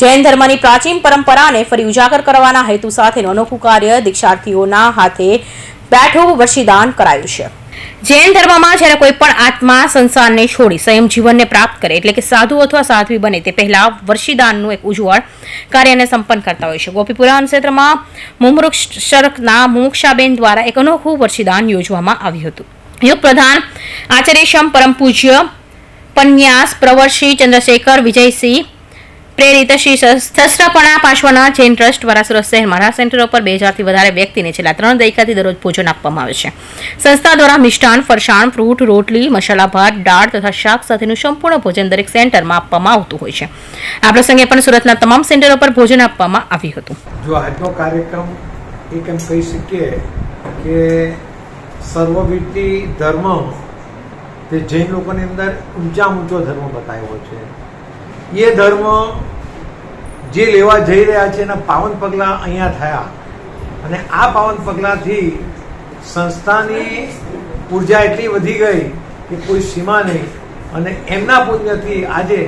જૈન ધર્મની પ્રાચીન પરંપરાને ફરી ઉજાગર કરવાના હેતુ સાથેનું અનોખું કાર્ય દીક્ષાર્થીઓના હાથે બેઠું વર્ષીદાન કરાયું છે. જૈન ધર્મમાં જ્યારે કોઈ પણ આત્મા સંસારને છોડી સંયમ જીવનને પ્રાપ્ત કરે એટલે કે સાધુ અથવા સાધ્વી બને તે પહેલા વર્ષીદાનનું એક ઉજ્જવળ કાર્યને સંપન્ન કરતા હોય છે. ગોપીપુરા ક્ષેત્રમાં મુમૃક્ષરના મુમુક્ષાબેન દ્વારા એક અનોખું વર્ષીદાન યોજવામાં આવ્યું હતું. યુગ પ્રધાન આચાર્યશમ પરમ પૂજ્ય પન્યાસ પ્રવર્ષી ચંદ્રશેખર વિજયસિંહ પ્રેરિત શ્રી સહસ્ત્રપણા પાર્શ્વના જૈન ટ્રસ્ટ દ્વારા સુરત શહેરમાં રાહ સેન્ટર ઉપર બે હજારથી વધારે વ્યક્તિને છેલ્લા ત્રણ દાયકાથી દરરોજ ભોજન આપવામાં આવે છે. સંસ્થા દ્વારા મિષ્ટાન, ફરસાણ, ફ્રૂટ, રોટલી, મસાલા ભાત, દાળ તથા શાક સાથેનું સંપૂર્ણ ભોજન દરેક સેન્ટરમાં આપવામાં આવતું હોય છે. આ પ્રસંગે પણ સુરતના તમામ સેન્ટરો પર ભોજન આપવામાં આવ્યું હતું. જો આજનો કાર્યક્રમ એક એમ કહી શકીએ કે સર્વવિધિ ધર્મ જૈન લોકોની અંદર ઊંચા ઊંચો ધર્મ બતાવ્યો છે. એ ધર્મ જે લેવા જઈ રહ્યા છે એના પાવન પગલાં અહીંયા થયા. અને આ પાવન પગલાંથી સંસ્થાની ઊર્જા એટલી વધી ગઈ કે કોઈ સીમા નહીં. અને એમના પુણ્યથી આજે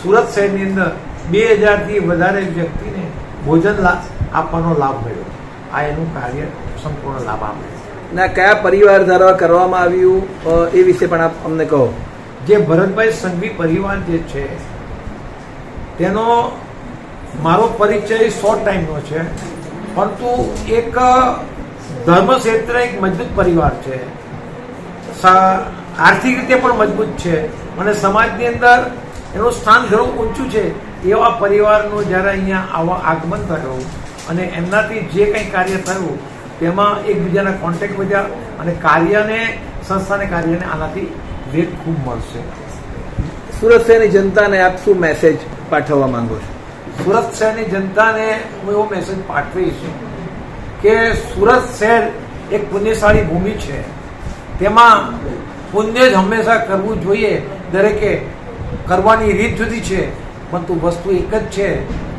સુરત શહેરની અંદર બે હજારથી વધારે વ્યક્તિને ભોજન આપવાનો લાભ મળ્યો. આ એનું કાર્ય સંપૂર્ણ લાભ આપે ના કયા પરિવાર દ્વારા કરવામાં આવ્યું એ વિશે પણ આપ અમને કહો. જે ભરતભાઈ સંઘવી પરિવાર જે છે તેનો મારો પરિચય શોર્ટ ટાઈમનો છે, પરંતુ એક ધર્મ ક્ષેત્રે એક મજબૂત પરિવાર છે. આર્થિક રીતે પણ મજબૂત છે અને સમાજની અંદર એનું સ્થાન ઘણું ઊંચું છે એવા પરિવારનું જ્યારે અહીંયા આવા આગમન થયું અને એમનાથી જે કંઈ કાર્ય થયું, તેમાં એકબીજાના કોન્ટેક્ટ વધ્યા અને કાર્યને, સંસ્થાને કાર્યને આનાથી વેગ ખૂબ મળશે. સુરત શહેરની જનતાને આપ શું મેસેજ પાઠવવા માંગો છો? સુરત શહેરની જનતાને હું એવો મેસેજ પાઠવીશ કે સુરત શહેર એક પુણ્યશાળી ભૂમિ છે. તેમાં પુણ્ય જ હંમેશા કરવું જોઈએ. દરેકે કરવાની રીત જુદી છે પરંતુ વસ્તુ એક જ છે.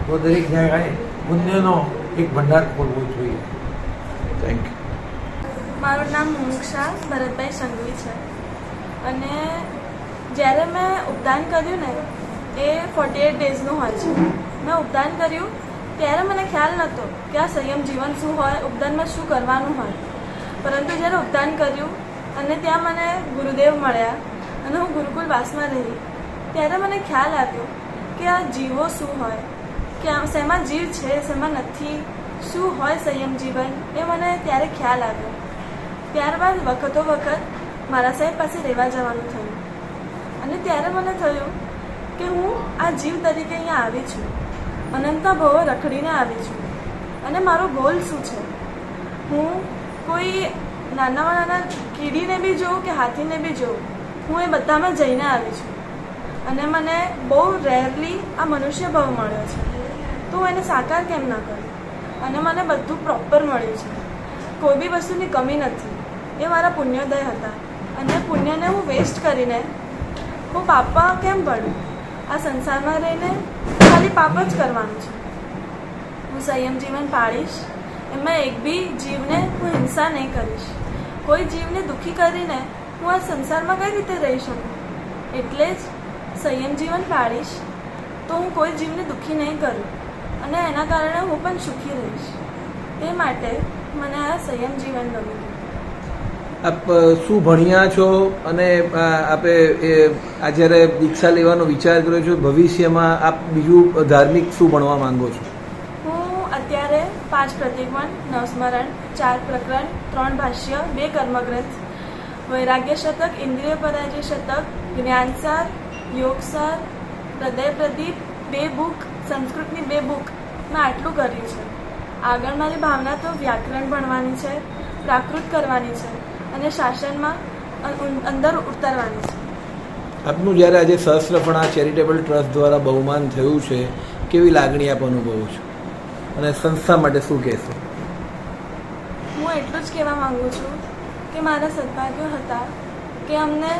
તો દરેક જગ્યાએ પુણ્યનો એક ભંડાર ખોલવો જોઈએ. થેન્ક યુ મારું નામ મુમુક્ષા ભરતભાઈ સંઘવી છે. અને જ્યારે મેં ઉપદાન કર્યું ને એ ફોર્ટી એટ ડેઝનું હોય છે. મેં ઉપદાન કર્યું ત્યારે મને ખ્યાલ નહોતો કે આ સંયમ જીવન શું હોય, ઉપદાનમાં શું કરવાનું હોય. પરંતુ જ્યારે ઉપદાન કર્યું અને ત્યાં મને ગુરુદેવ મળ્યા અને હું ગુરુકુલ વાસમાં રહી, ત્યારે મને ખ્યાલ આવ્યો કે આ જીવો શું હોય, કે આ શેમાં જીવ છે, શેમાં નથી, શું હોય સંયમ જીવન એ મને ત્યારે ખ્યાલ આવ્યો. ત્યારબાદ વખતો વખત મારા સાહેબ પાસે રહેવા જવાનું થયું. અને ત્યારે મને થયું કે હું આ જીવ તરીકે અહીંયા આવી છું. અનંતા ભવો રખડીને આવી છું. અને મારો ગોલ શું છે? હું કોઈ નાનામાં નાના કીડીને બી જોઉં કે હાથીને બી જોઉં, હું એ બધામાં જઈને આવી છું. અને મને બહુ રેરલી આ મનુષ્ય ભાવ મળ્યો છે. તો હું એને સાકાર કેમ ના કરું? અને મને બધું પ્રોપર મળ્યું છે. કોઈ બી વસ્તુની કમી નથી. એ મારા પુણ્યોદય હતા. અને પુણ્યને હું વેસ્ટ કરીને હું પાપા કેમ પડું આ સંસારમાં રહીને ખાલી પાપ જ કરવાનું છે. હું સંયમ જીવન પાળીશ, એમાં એક બી જીવને હું હિંસા નહીં કરીશ. કોઈ જીવને દુઃખી કરીને હું આ સંસારમાં કઈ રીતે રહી શકું? એટલે જ સંયમ જીવન પાળીશ, તો હું કોઈ જીવને દુઃખી નહીં કરું અને એના કારણે હું પણ સુખી રહીશ. તે માટે મને આ સંયમ જીવન ગમ્યું. આપ શું ભણ્યા છો? અને આપે આ જ્યારે દીક્ષા લેવાનો વિચાર કર્યો છો, ભવિષ્યમાં આપ બીજું ધાર્મિક શું ભણવા માંગો છો? હું અત્યારે પાંચ પ્રતિગમન નવસ્મરણ, ચાર પ્રકરણ, ત્રણ ભાષ્ય, બે કર્મગ્રંથ, વૈરાગ્ય શતક, ઇન્દ્રિય પરાજય શતક જ્ઞાનસાર યોગસાર હૃદય પ્રદીપ, બે બુક, સંસ્કૃતની બે બુક મેં આટલું કર્યું છે. આગળ મારી ભાવના તો વ્યાકરણ ભણવાની છે, પ્રાકૃત કરવાની છે. અને શાસનમાં અંદર ઉતરવાની છે. આપનું જ્યારે આજે સહસ્ત્રપણા ચેરિટેબલ ટ્રસ્ટ દ્વારા બહુમાન થયું છે કેવી લાગણી આપ અનુભવો છો? અને સંસ્થા માટે શું કહેશો? હું એટલું જ કહેવા માંગુ છું કે મારા સદભાગ્યો હતા કે અમને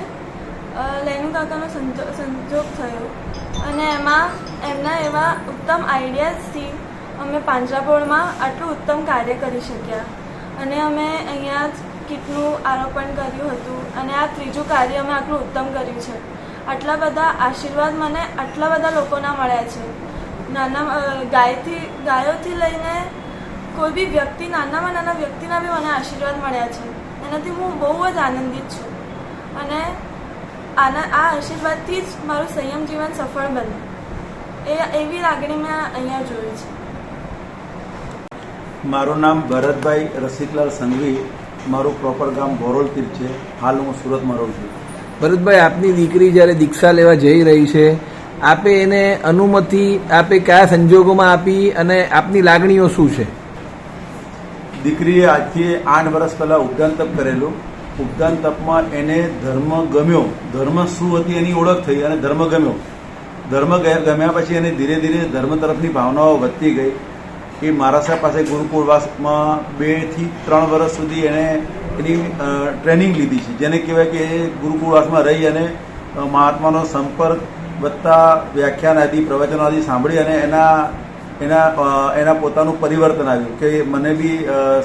લેનુ કાકાનો સંજોગ થયો અને એમાં એમના એવા ઉત્તમ આઈડિયાઝથી અમે પાંજરાપોળમાં આટલું ઉત્તમ કાર્ય કરી શક્યા. અને અમે અહીંયા જ કીટનું આરોપણ કર્યું હતું અને આ ત્રીજું કાર્ય મેં આટલું ઉત્તમ કર્યું છે. આટલા બધા આશીર્વાદ મને આટલા બધા લોકોના મળ્યા છે. નાના ગાયથી, ગાયોથી લઈને કોઈ બી વ્યક્તિ, નાનામાં નાના વ્યક્તિના બી મને આશીર્વાદ મળ્યા છે. એનાથી હું બહુ જ આનંદિત છું. અને આના, આ આશીર્વાદથી જ મારું સંયમ જીવન સફળ બને એ, એવી લાગણી મેં અહીંયા જોઈ છે. મારું નામ ભરતભાઈ રસિકલાલ સંઘવી મારું પ્રોપર ગામ બોરોલતીર છે. હાલ હું સુરતમાં રહું છું. ભરતભાઈ આપની દીકરી જ્યારે દીક્ષા લેવા જઈ રહી છે આપે એને અનુમતિ આપે કયા સંજોગોમાં આપી અને આપની લાગણીઓ શું છે? દીકરીએ આજથી આઠ વર્ષ પહેલાં ઉપદાન તપ કરેલું. ઉપદાન તપમાં એને ધર્મ ગમ્યો. ધર્મ શું હતી એની ઓળખ થઈ અને ધર્મ ગમ્યો. ધર્મ ગમ્યા પછી એને ધીરે ધીરે ધર્મ તરફની ભાવનાઓ વધતી ગઈ. એ મહારાષ્ટ્ર પાસે ગુરુકુળવાસમાં બેથી ત્રણ વર્ષ સુધી એણે એની ટ્રેનિંગ લીધી છે. જેને કહેવાય કે એ ગુરુકુળવાસમાં રહી અને મહાત્માનો સંપર્ક વત્તા વ્યાખ્યાન આદિ પ્રવચનો આદિ સાંભળી અને એના એના એના પોતાનું પરિવર્તન આવ્યું કે મને બી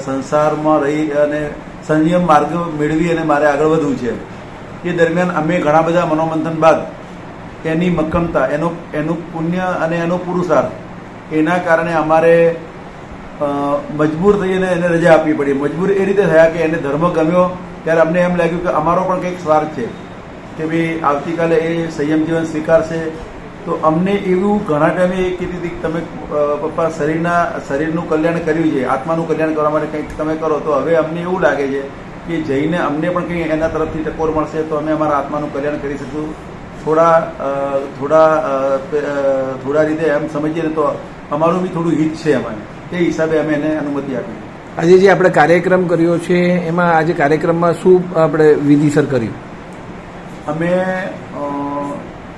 સંસારમાં રહી અને સંયમ માર્ગ મેળવી અને મારે આગળ વધવું છે. એ દરમિયાન અમે ઘણા બધા મનોમંથન બાદ એની મક્કમતા, એનો, એનું પુણ્ય અને એનો પુરુષાર્થ એના કારણે અમારે મજબૂર થઈને એને રજા આપવી પડી. મજબૂર એ રીતે થયા કે એને ધર્મ ગમ્યો, ત્યારે અમને એમ લાગ્યું કે અમારો પણ કંઈક સ્વાર્થ છે કે ભાઈ આવતીકાલે એ સંયમ જીવન સ્વીકારશે. તો અમને એવું ઘણા ટાઈમે એ કીધી હતી તમે પપ્પા શરીરના, શરીરનું કલ્યાણ કર્યું છે, આત્માનું કલ્યાણ કરવા માટે કંઈક તમે કરો. તો હવે અમને એવું લાગે છે કે જઈને અમને પણ કંઈ એના તરફથી ટકોર મળશે તો અમે અમારા આત્માનું કલ્યાણ કરી શકશું. થોડા થોડા થોડા રીતે એમ સમજીએ તો અમારું બી થોડું હિત છે અમારે તે હિસાબે અમે એને અનુમતિ આપી. આજે જે આપણે કાર્યક્રમ કર્યો છે એમાં આજે કાર્યક્રમમાં શું આપણે વિધિસર કર્યું? અમે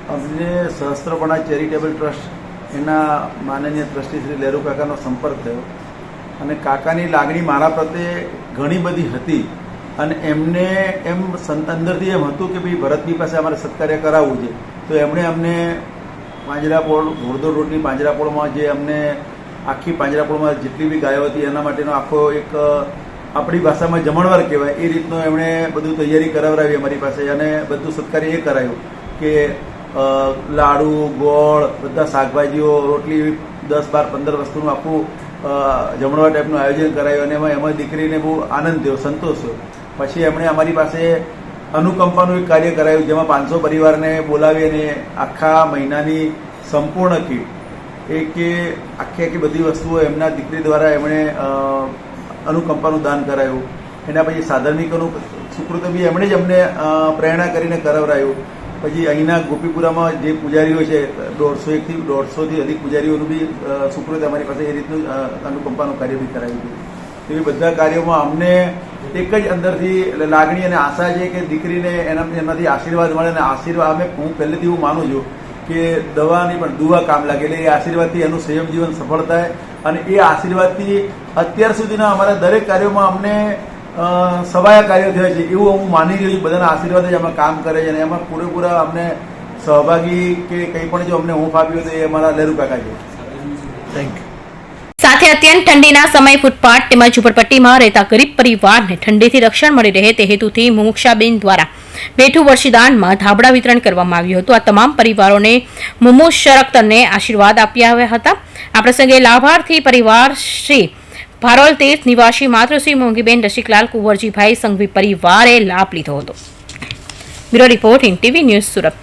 અમને સહસ્ત્રપણા ચેરિટેબલ ટ્રસ્ટ એના માનનીય ટ્રસ્ટી શ્રી લેરુ કાકાનો સંપર્ક થયો. અને કાકાની લાગણી મારા પ્રત્યે ઘણી બધી હતી. અને એમને એમ અંદરથી એમ હતું કે ભાઈ ભરતની પાસે અમારે સત્કાર્ય કરાવવું છે. તો એમણે અમને પાંજરાપોળ ઘોડદોડ રોડની પાંજરાપોળમાં જે અમને આખી પાંજરાપોળમાં જેટલી બી ગાયો હતી, એના માટેનો આખો એક આપણી ભાષામાં જમણવાર કહેવાય. એ રીતનો એમણે બધું તૈયારી કરાવડાવી અમારી પાસે અને બધું સત્કાર્ય એ કરાયું કે લાડુ, ગોળ, બધા શાકભાજીઓ, રોટલી દસ બાર પંદર વસ્તુનું આખું જમણવા ટાઈપનું આયોજન કરાયું અને એમાં એમાં દીકરીને બહુ આનંદ થયો, સંતોષ થયો. પછી એમણે અમારી પાસે અનુકંપાનું એક કાર્ય કરાયું, જેમાં પાંચસો પરિવારને બોલાવી અને આખા મહિનાની સંપૂર્ણ કીટ એ કે આખી આખી બધી વસ્તુઓ એમના દીકરી દ્વારા એમણે અનુકંપાનું દાન કરાયું. એના પછી સાધર્મિકોનું સુકૃત બી એમણે જ અમને પ્રેરણા કરીને કરાવરાયું. પછી અહીંના ગોપીપુરામાં જે પૂજારીઓ છે, દોઢસો એકથી દોઢસોથી અધિક પૂજારીઓનું બી સુકૃત અમારી પાસે એ રીતનું અનુકંપાનું કાર્ય બી કરાવ્યું હતું. એવી બધા કાર્યોમાં અમને એક જ અંદરથી લાગણી અને આશા છે કે દીકરીને એના એનાથી આશીર્વાદ મળે અને આશીર્વાદ અમે હું પહેલેથી એવું માનું છું કે દવાની પણ દુવા કામ લાગે. એટલે એ આશીર્વાદથી એનું સંયમ જીવન સફળ થાય અને એ આશીર્વાદથી અત્યાર સુધીના અમારા દરેક કાર્યોમાં અમને સવાયા કાર્યો થયા છે. એવું હું માની રહ્યો છું. બધાના આશીર્વાદ જ એમાં કામ કરે છે અને એમાં પૂરેપૂરા અમને સહભાગી કે કંઈ પણ જો અમને હું આપ્યું તો એ અમારા લેરુ કાકા છે. થેન્ક યુ સાથે અત્યંત ઠંડીના સમય ફૂટપાથ તેમજ ઝુંપડપટ્ટીમાં રહેતા ગરીબ પરિવારને ઠંડીથી રક્ષણ મળી રહે તે હેતુથી મુમુક્ષાબેન દ્વારા બેઠું વર્ષીદાનમાં ધાબળા વિતરણ કરવામાં આવ્યું હતું. આ તમામ પરિવારોને મુમુક્ષ શરક્તરને આશીર્વાદ આપ્યા આવ્યા હતા. આ પ્રસંગે લાભાર્થી પરિવાર શ્રી ભારોલ તીર્થ નિવાસી માતૃશ્રી મોંઘીબેન, રસિકલાલ કુંવરજીભાઈ સંઘવી પરિવારે લાભ લીધો હતો. Bureau report in TV news Surat.